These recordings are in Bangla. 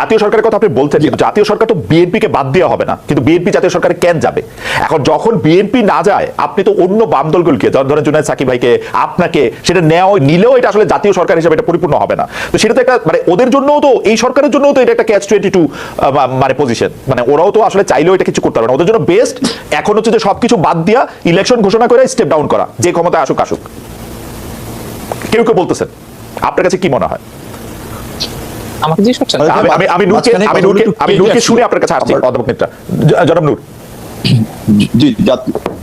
জাতীয় সরকারের কথা আপনি বলছেন জাতীয় সরকার তো বিএনপি কে বাদ দেওয়া হবে না, কিন্তু বিএনপি জাতীয় সরকারে কেন যাবে? এখন যখন বিএনপি না যায়, আপনি তো অন্য বাম দলগুলোকে ধরেন জুনায়দ সাকিব ভাইকে, আপনাকে সেটা নেওয়া, নিলেও এটা আসলে জাতীয় সরকার হিসেবে এটা পরিপূর্ণ হবে না। তো সেটা তো একটা মানে ওদের জন্যও তো, এই সরকারের জন্যও তো এটা একটা ক্যাচ টোয়েন্টি টু মানে পজিশন মানে ওরাও তো আসলে চাইলেও এটা কিছু করতে পারবে না। ওদের জন্য বেস্ট এখন হচ্ছে যে সবকিছু বাদ দিয়া ইলেকশন ঘোষণা করে স্টেপ ডাউন করা, যে ক্ষমতায় আসুক আসুক। কেউ কেউ বলতেছেন, আপনার কাছে কি মনে হয়? আমাকে জিজ্ঞেস করছেন? আমি আমি নূরকে আমি নূরকে আমি নূরকে শুনে আপনার কাছে আসছি অধ্যাপক মিত্রা জনাব নূর। জি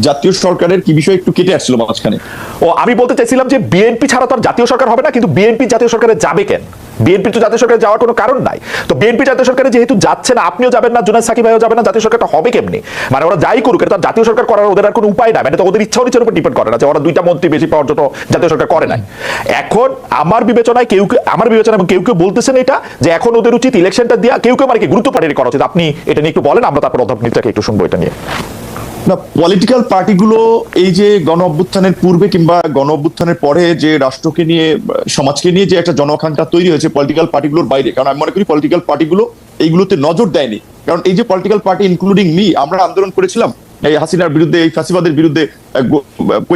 জাতীয় সরকারের কি বিষয় একটু কেটে আসছিল মাঝখানে? ও আমি বলতে চাইছিলাম যে বিএনপি ছাড়া তো আর জাতীয় সরকার হবে না কিন্তু বিএনপি জাতীয় সরকারে যাবে কেন? বিএনপি তো জাতীয় সরকারে যাওয়ার কোনো কারণ নাই। তো বিএনপি জাতীয় সরকারে যেহেতু যাচ্ছে না, আপনিও যাবেন না জুনাদ সাকিব ভাইও যাবেন না, জাতীয় সরকারটা হবে কেমনি? মানে ওরা যাই করুক, এটা জাতীয় সরকার করার ওদের আর কোনো উপায় নাই। মানে তো ওদের ইচ্ছা ইচ্ছার উপর ডিপেন্ড করে না যে ওরা দুইটা মন্ত্রী বেশি পাওয়ার জন্য জাতীয় সরকার করে নাই। এখন আমার বিবেচনায় কেউ আমার বিবেচনা কেউ কেউ বলতেছেন এটা, যে এখন ওদের উচিত ইলেকশনটা দিয়া, কেউ কেউ মানে কি গুরুত্ব পাঠিয়ে করা উচিত। আপনি এটা নিয়ে একটু বলেন, আমরা তারপর অধ্যাপক মিত্রাকে একটু শুনব এটা নিয়ে। না পলিটিক্যাল পার্টিগুলো এই যে গণ অভ্যুত্থানের পূর্বে কিংবা গণ অভ্যুত্থানের পরে যে রাষ্ট্রকে নিয়ে, সমাজকে নিয়ে যে একটা জনখানটা তৈরি হয়েছে পলিটিক্যাল পার্টিগুলোর বাইরে, কারণ আমি মনে করি পলিটিক্যাল পার্টিগুলো এইগুলোতে নজর দেয়নি। কারণ এই যে পলিটিক্যাল পার্টি ইনক্লুডিং মি আমরা আন্দোলন করেছিলাম, এই হাসিনার বিরুদ্ধে, এই ফাঁসিবাদের বিরুদ্ধে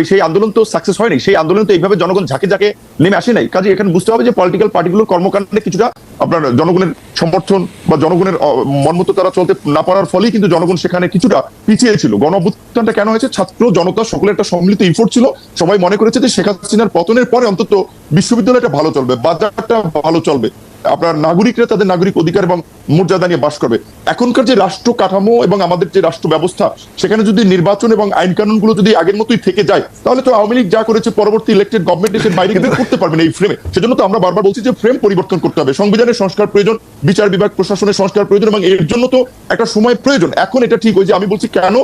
সেই আন্দোলন তো সাকসেস হয়নি। সেই আন্দোলন তো এইভাবে জনগণ ঝাঁকে ঝাঁকে নেমে আসে নাই। কাজে এখানে বুঝতে হবে যে পলিটিক্যাল পার্টিগুলোর কর্মকাণ্ডে কিছুটা আপনার জনগণের সমর্থন বা জনগণের মনমতো তারা চলতে না পারার ফলেই কিন্তু জনগণ সেখানে কিছুটা পিছিয়ে ছিল। গণ অভ্যুত্থানটা কেন হয়েছে? ছাত্র জনতা সকলের একটা সম্মিলিত ইফোর্ট ছিল। সবাই মনে করেছে যে শেখ হাসিনার পতনের পরে অন্তত বিশ্ববিদ্যালয়টা ভালো চলবে, বাজারটা ভালো চলবে। আপনার নাগরিকরা তাদের নাগরিক অধিকার এবং মর্যাদা নিয়ে বাস করবে। এখনকার যে রাষ্ট্র কাঠামো এবং আমাদের যে রাষ্ট্র ব্যবস্থা, সেখানে যদি নির্বাচন এবং আইন কানুনগুলো যদি আগের মতোই থেকে যায়। তাহলে তো আওয়ামী লীগ যা করেছে পরবর্তী ইলেক্টেড গভর্নমেন্ট এসে বাইরে কিন্তু করতে পারবে না এই ফ্রেমে সেজন্য তো আমরা বারবার বলছি যে ফ্রেম পরিবর্তন করতে হবে। সংবিধানের সংস্কার প্রয়োজন, বিচার বিভাগ, প্রশাসনের সংস্কার প্রয়োজন এবং এর জন্য তো একটা সময় প্রয়োজন। এখন এটা ঠিক হয়েছে আমি বলছি কেন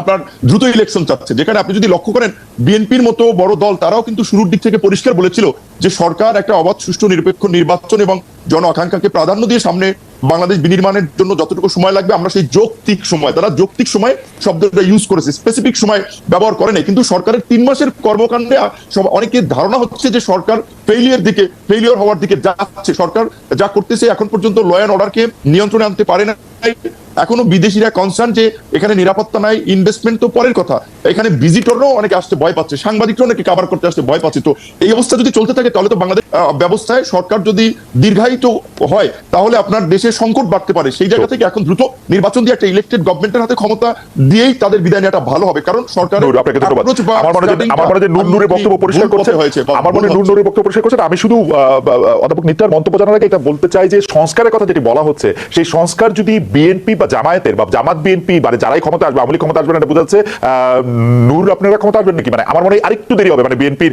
আপনার দ্রুত ইলেকশন চাচ্ছে। যেখানে আপনি যদি লক্ষ্য করেন, বিএনপির মতো বড় দল তারাও কিন্তু শুরুর দিক থেকে পরিষ্কার বলেছিল যে সরকার একটা অবাধ, সুষ্ঠু, নিরপেক্ষ নির্বাচন এবং জন আকাঙ্ক্ষাকে প্রাধান্য দিয়ে সামনে বাংলাদেশ বিনির্মাণের জন্য যতটুকু সময় লাগবে, আমরা সেই যৌক্তিক সময়, তারা যৌক্তিক সময় শব্দটা ইউজ করেছে স্পেসিফিক সময় ব্যবহার করে নাই। কিন্তু সরকারের তিন মাসের কর্মকাণ্ডে সব অনেকের ধারণা হচ্ছে যে সরকার ফেইলিয়ার দিকে ফেইলিয়ার হওয়ার দিকে যাচ্ছে। সরকার যা করতেছে এখন পর্যন্ত ল অর্ডারকে নিয়ন্ত্রণে আনতে পারে না এখনও বিদেশিরা কনসার্ন যে এখানে নিরাপত্তা নাই ইনভেস্টমেন্ট তো পরের কথা। এখানে ভিজিটররাও অনেকে আসতে ভয় পাচ্ছে সাংবাদিকরাও অনেকে কাভার করতে আসতে ভয় পাচ্ছে। তো এই অবস্থা যদি চলতে থাকে তাহলে তো বাংলাদেশ ব্যবস্থায় সরকার যদি দীর্ঘায়িত হয় তাহলে আপনার দেশে সংকট বাড়তে পারে। সেই জায়গা থেকে এখন দ্রুত নির্বাচন দিয়ে একটা ইলেক্টেড গভর্নমেন্টের হাতে ক্ষমতা দিয়েই তাদের বিদায় নেওয়াটা ভালো হবে। কারণ সরকার আপনাকে ধন্যবাদ। আমার মনে হয় আমার মনে হয় নূরের বক্তব্য পরিষ্কার করছে হয়েছে আমার মনে বক্তব্য পরিষ্কার করছেন। আমি শুধু অধ্যাপক নিত্যার মন্তব্য জানার আগে এটা বলতে চাই যে সংস্কারের কথা যেটি বলা হচ্ছে সেই সংস্কার যদি বিএনপি বা জামায়াতের বা জামাত বিএনপি মানে যারাই ক্ষমতা আসবে আওয়ামী ক্ষমতা আসবে না এটা বোঝাচ্ছে নূর আপনারা ক্ষমতা আসবেন নাকি? মানে আমার মনে হয় আরেকটু দেরি হবে মানে বিএনপির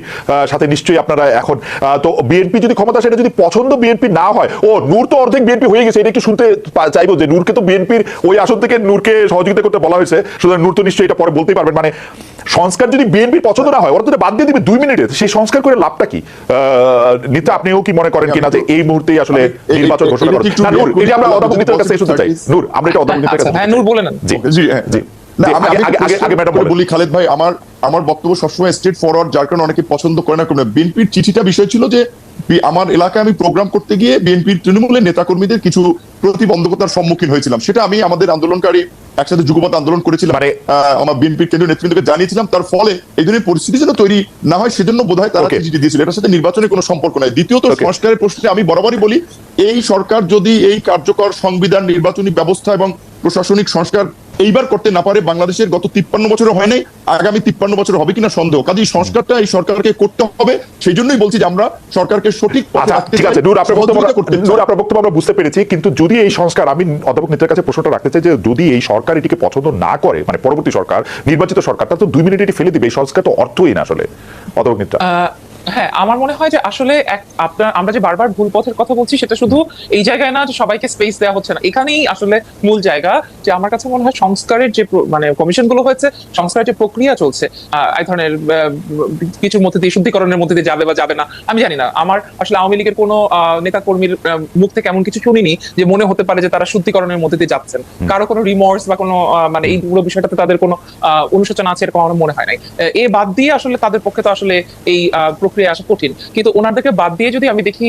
সাথে নিশ্চয়ই আপনারা এখন তো বিএনপি যদি ক্ষমতা আসে এটা যদি পছন্দ বিএনপি না হয় ও নূর তো অর্ধেক বিএনপি হয়ে গেছে এটা একটু শুনতে চাইব যে নূরকে তো বিএনপির ওই আসন থেকে নূরকে সহযোগিতা করতে বলা হয়েছে সুতরাং নূর তো নিশ্চয়ই এটা পরে বলতেই পারবেন। মানে সংস্কার যদি বিএনপির পছন্দ না হয় ওরা তো এটা বাদ দিয়ে দিবে দুই মিনিটে সেই সংস্কার করে লাভটা কি? নিতে আপনিও কি মনে করেন কিনা যে এই মুহূর্তেই আসলে নির্বাচন ঘোষণা এটা করেন নূর যে আমরা অধ্যাপক কাছে শুনতে চাই। নূর আমরা এটা অধ্যাপক মিত্রের কাছে হ্যাঁ নূর বলে নেন। জি জি জি। না আমি আগে- আগে- আগে- আগে ম্যাডাম বলি খালেদ ভাই আমার আমার বক্তব্য সবসময় স্ট্রেট ফরওয়ার্ড যার কারণে অনেকে পছন্দ করে না করে বিএনপির চিঠিটা বিষয় ছিল যে আমার এলাকায় আমি প্রোগ্রাম করতে গিয়ে বিএনপির তৃণমূলের নেতাকর্মীদের কিছু প্রতিবন্ধকতার সম্মুখীন হয়েছিলাম। সেটা আমি আমাদের আন্দোলনকারী একসাথে যুগপথ আন্দোলন করেছিলাম। মানে- আমার বিএনপির কেন্দ্রীয় নেতৃবৃন্দকে জানিয়েছিলাম তার ফলে এই ধরনের পরিস্থিতি যেন তৈরি না হয় সেজন্য বোধহয় তারা চিঠি দিয়েছিল। এটার সাথে নির্বাচনের কোনো সম্পর্ক নাই। দ্বিতীয়ত সংস্কারের প্রশ্নে আমি বরাবরই বলি এই সরকার যদি এই কার্যকর সংবিধান নির্বাচনী ব্যবস্থা এবং প্রশাসনিক সংস্কার এইবার করতে না পারে বাংলাদেশের গত তিপ্পান্ন বছরে হয় নাই আগামী তিপ্পান্ন বছর হবে কিনা সন্দেহ। কাজে এই সংস্কারটা এই সরকারকে করতে হবে সেই জন্যই বলছি যে আমরা সরকারকে সঠিক পথে আচ্ছা ঠিক আছে নূর আপনার নূর আপনার বক্তব্য আমরা বুঝতে পেরেছি কিন্তু যদি এই সংস্কার আমি অধ্যাপক মিত্রের কাছে প্রশ্নটা রাখতে চাই যে যদি এই সরকার এটিকে পছন্দ না করে মানে পরবর্তী সরকার নির্বাচিত সরকার তাহলে তো দুই মিনিট এটি ফেলে দিবে এই সংস্কার তো অর্থহীন আসলে অধ্যাপক মিত্র আহ, হ্যাঁ আমার মনে হয় যে আসলে এক- আপনার আমরা যে বারবার ভুল পথের কথা বলছি সেটা শুধু এই জায়গায় না যে সবাইকে স্পেস দেওয়া হচ্ছে না। এখানেই আসলে মূল জায়গা যে আমার কাছে মনে হয় সংস্কারের যে মানে কমিশনগুলো হয়েছে সংস্কারের যে প্রক্রিয়া চলছে এই ধরনের কিছুর মধ্যে দিয়ে শুদ্ধিকরণের মধ্যে দিয়ে যাবে বা যাবে না আমি জানি না। আমার আসলে আওয়ামী লীগের কোনো নেতা কর্মীর মুখ থেকে এমন কিছু শুনিনি যে মনে হতে পারে যে তারা শুদ্ধিকরণের মধ্যে দিয়ে যাচ্ছেন। কারও কোনো রিমর্স বা কোনো মানে এই পুরো বিষয়টাতে তাদের কোনো আহ, অনুশোচনা আছে এরকম আমার মনে হয় নাই। এ বাদ দিয়ে আসলে তাদের পক্ষে তো আসলে এই আহ, প্রক্রিয়া আসা কঠিন। কিন্তু ওনাদেরকে বাদ দিয়ে যদি আমি দেখি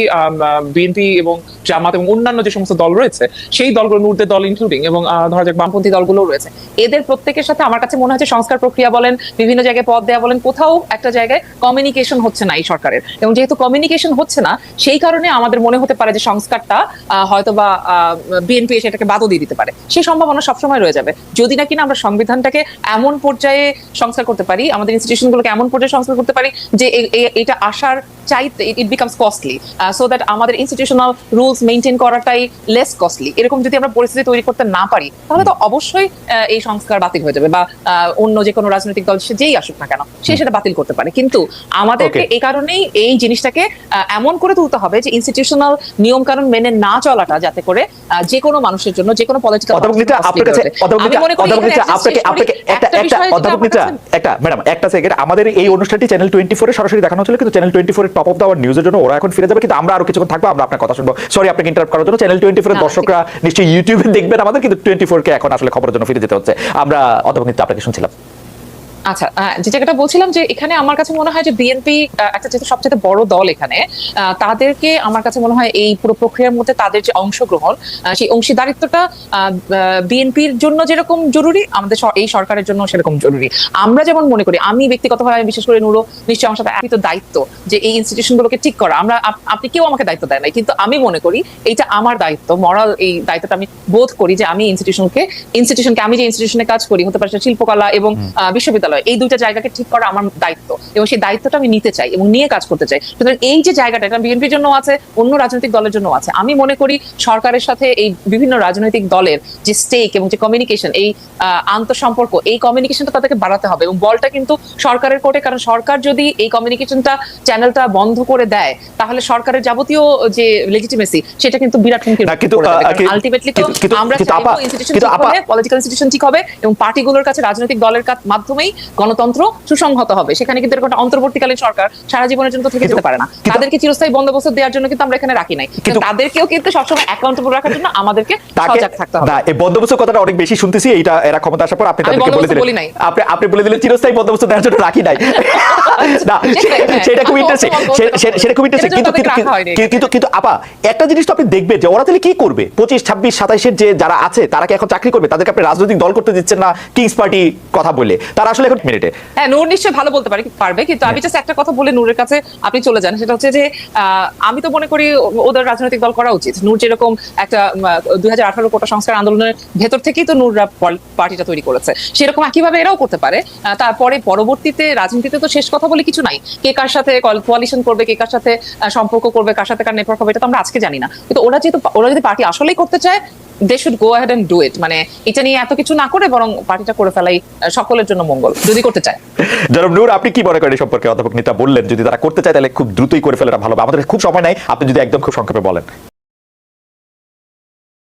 বিএনপি এবং জামাত এবং অন্যান্য যে সমস্ত দল রয়েছে, সেই দলগুলো, নূরদের দল ইনক্লুডিং এবং ধরা যাক বামপন্থী দলগুলো রয়েছে, এদের প্রত্যেকের সাথে আমার কাছে মনে হচ্ছে সংস্কার প্রক্রিয়া বলেন, বিভিন্ন জায়গায় পদ দেওয়া বলেন, কোথাও একটা জায়গায় কমিউনিকেশন হচ্ছে না এই সরকারের। এবং যেহেতু কমিউনিকেশন হচ্ছে না, সেই কারণে আমাদের মনে হতে পারে যে সংস্কারটা হয়তো বা বিএনপি সেটাকে বাদও দিয়ে দিতে পারে। সেই সম্ভাবনা সবসময় রয়ে যাবে। যদি না কিনা আমরা সংবিধানটাকে এমন পর্যায়ে সংস্কার করতে পারি, আমাদের ইনস্টিটিউশনগুলোকে এমন পর্যায়ে সংস্কার করতে পারি যে এ- এ- এটা আসার চাইতে it becomes costly so that আমাদের ইনস্টিটিউশনাল রুলস মেনটেন করাটাই লেস কস্টলি এরকম যদি আমরা পরিস্থিতি তৈরি করতে না পারি তাহলে তো অবশ্যই আহ, এই সংস্কার বাতিল হয়ে যাবে বা অন্য যে কোনো রাজনৈতিক দল সে যেই আসুক না কেন সে সেটা বাতিল করতে পারে। কিন্তু আমাদেরকে এই কারণেই এই জিনিসটাকে আহ, এমন করে তুলতে হবে যে ইনস্টিটিউশনাল নিয়ম কানুন মেনে না চলাটা যাতে করে যে কোনো মানুষের জন্য যে কোনো পলিটিক্যাল অধ্যাপক আপনার কাছে অধ্যাপক নিতা অধ্যাপক নিতা আপনাকে আপনাকে একটা একটা অধ্যাপক একটা ম্যাডাম একটা সেকেন্ড আমাদের এই অনুষ্ঠানটি চ্যানেল টোয়েন্টি ফোরে সরাসরি দেখানো হচ্ছিল কিন্তু channel twenty four top of the নিউজের জন্য ওরা এখন ফিরে যাবে কিন্তু আমরা আরও কিছুক্ষণ থাকব আমরা আপনার কথা শুনব। সরি আপনাকে ইন্টারাপ্ট করার জন্য চ্যানেল টোয়েন্টি ফোর দর্শকরা নিশ্চয়ই ইউটিউবে দেখবেন আমাদের কিন্তু টোয়েন্টি ফোর কে এখন আসলে খবরের জন্য ফিরে যেতে হচ্ছে। আমরা অধ্যাপক কিন্তু আপনাকে শুনছিলাম। আচ্ছা যে জায়গাটা বলছিলাম যে এখানে আমার কাছে মনে হয় যে বিএনপি একটা যেহেতু সবচেয়ে বড় দল এখানে তাদেরকে আমার কাছে মনে হয় এই পুরো প্রক্রিয়ার মধ্যে তাদের যে অংশগ্রহণ সেই অংশীদারিত্বটা বিএনপির জন্য যেরকম জরুরি আমাদের এই সরকারের জন্য সেরকম জরুরি। আমরা যেমন মনে করি আমি ব্যক্তিগতভাবে আমি বিশেষ করে নুরো নিশ্চয়ই আমার সাথে একই তো দায়িত্ব যে এই ইনস্টিটিউশনগুলোকে ঠিক করা। আমরা আপনি কেউ আমাকে দায়িত্ব দেয় নাই কিন্তু আমি মনে করি এইটা আমার দায়িত্ব মরাল এই দায়িত্বটা আমি বোধ করি যে আমি ইনস্টিটিউশনকে ইনস্টিটিউশনকে আমি যে ইনস্টিটিউশনে কাজ করি হতে পারে শিল্পকলা এবং আহ, বিশ্ববিদ্যালয় এই দুইটা জায়গাকে ঠিক করা আমার দায়িত্ব। এবং সেই দায়িত্বটা আমি নিতে চাই এবং নিয়ে কাজ করতে চাই। সুতরাং এই যে জায়গাটা এটা বিএনপির জন্য আছে অন্য রাজনৈতিক দলের জন্য আছে। আমি মনে করি সরকারের সাথে এই বিভিন্ন রাজনৈতিক দলের যে স্টেক এবং যে কমিউনিকেশন এই আন্তঃসম্পর্ক এই কমিউনিকেশনটা তাদেরকে বাড়াতে হবে। এবং বলটা কিন্তু সরকারের কোর্টে কারণ সরকার যদি এই কমিউনিকেশনটা চ্যানেলটা বন্ধ করে দেয় তাহলে সরকারের যাবতীয় যে লেজিটিমেসি সেটা কিন্তু বিরাট হুমকির না, কিন্তু, আহ, কি- আলটিমেটলি তো আমরা ইনস্টিটিউশন ঠিক হলে পলিটিক্যাল ইনস্টিটিউশন ঠিক হবে এবং পার্টিগুলোর কাছে রাজনৈতিক দলের কাছ- মাধ্যমেই গণতন্ত্র সুসংহত হবে। সেখানে কিন্তু এরকম একটা অন্তর্বর্তীকালীন সরকার সারা জীবনের জন্য থেকে যেতে পারে না। তাদেরকে চিরস্থায়ী বন্দোবস্ত দেওয়ার জন্য কিন্তু আমরা এখানে রাখি নাই। কিন্তু- তাদেরকেও কিন্তু সবসময় অ্যাকাউন্টেবল রাখার জন্য আমাদেরকে সজাগ থাকতে হবে। এই বন্দোবস্ত কথাটা অনেক বেশি শুনতেছি এইটা এরা ক্ষমতা আসার পর আপনি তাদেরকে বলে দিলেন। আপনি আপনি বলে দিলেন চিরস্থায়ী বন্দোবস্ত দেওয়ার জন্য রাখি নাই। না হ্যাঁ। সেটা খুব ইন্টারেস্টিং সেটা খুব ইন্টারেস্টিং। কিন্তু- কিন্তু কিন্তু আপা একটা জিনিস তো আপনি দেখবেন যে ওরা তাহলে কি করবে? পঁচিশ ছাব্বিশ সাতাইশের যে যারা আছে তারা কি এখন চাকরি করবে? তাদেরকে আপনি রাজনৈতিক দল করতে দিচ্ছেন না? কিংস পার্টি কথা বলে। তারা আসলে এখন মিনিটে হ্যাঁ নূর নিশ্চয়ই ভালো বলতে পারে পারবে কিন্তু আমি জাস্ট একটা কথা বলে নূরের কাছে আপনি চলে যান। সেটা হচ্ছে যে আমি তো মনে করি ওদের রাজনৈতিক দল করা উচিত। নূর যেরকম একটা দুই হাজার আঠারো কোটা সংস্কার আন্দোলনের ভেতর থেকেই তো নূররা পার্টিটা তৈরি করেছে। সেরকম একইভাবে এরাও করতে পারে। তারপরে পরবর্তীতে রাজনীতিতে তো শেষ কথা বলে কিছু নাই। কে কার সাথে কোয়ালিশন করবে কে কার সাথে সম্পর্ক করবে কার সাথে কার নেটওয়ার্ক হবে এটা তো আমরা আজকে জানি না। কিন্তু ওরা যেহেতু ওরা যদি পার্টি আসলেই করতে চায় they should go ahead and do it মানে এটা নিয়ে এত কিছু না করে বরং পার্টিটা করে ফেলাই সকলের জন্য মঙ্গল, যদি করতে চায়। জনাব নূর, আপনি কি মনে করেন সম্পর্কে? অধ্যাপক নেতা বললেন, যদি তারা করতে চায়, তাহলে খুব দ্রুতই করে ফেলাটা ভালো হবে। আমাদের খুব সময় নাই, আপনি যদি একদম খুব সংক্ষেপে বলেন।